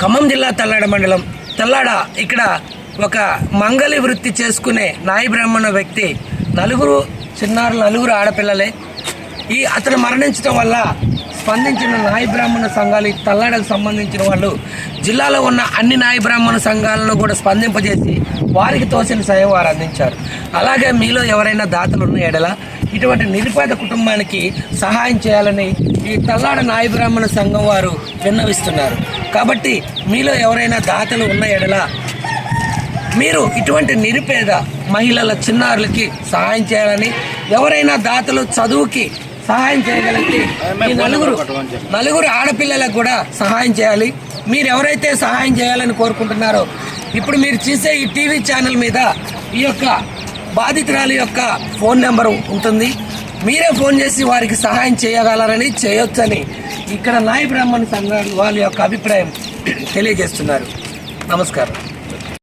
ఖమ్మం జిల్లా తల్లాడ మండలం. తల్లాడ ఇక్కడ ఒక మంగళి వృత్తి చేసుకునే నాయి బ్రాహ్మణ వ్యక్తి. నలుగురు చిన్నారులు నలుగురు ఆడపిల్లలే. ఈ అతను మరణించడం వల్ల స్పందించిన నాయి బ్రాహ్మణ సంఘాలు ఈ తల్లాడకు సంబంధించిన వాళ్ళు జిల్లాలో ఉన్న అన్ని నాయి బ్రాహ్మణ సంఘాలను కూడా స్పందింపజేసి వారికి తోచిన సాయం వారు అందించారు. అలాగే మీలో ఎవరైనా దాతలు ఉన్న ఎడల ఇటువంటి నిరుపేద కుటుంబానికి సహాయం చేయాలని ఈ తల్లాడ నాయి బ్రాహ్మణ సంఘం వారు విన్నవిస్తున్నారు. కాబట్టి మీలో ఎవరైనా దాతలు ఉన్న ఎడల మీరు ఇటువంటి నిరుపేద మహిళల చిన్నారులకి సహాయం చేయాలని ఎవరైనా దాతలు చదువుకి సహాయం చేయగలిగితే ఈ నలుగురు నలుగురు ఆడపిల్లలకు కూడా సహాయం చేయాలి. మీరు ఎవరైతే సహాయం చేయాలని కోరుకుంటున్నారో ఇప్పుడు మీరు చూసే ఈ టీవీ ఛానల్ మీద ఈ యొక్క బాధితురాలి యొక్క ఫోన్ నెంబర్ ఉంటుంది. మీరే ఫోన్ చేసి వారికి సహాయం చేయగలరని చేయొచ్చని ఇక్కడ నాయ బ్రాహ్మణ సంఘాలు వాళ్ళ యొక్క అభిప్రాయం తెలియజేస్తున్నారు. నమస్కారం.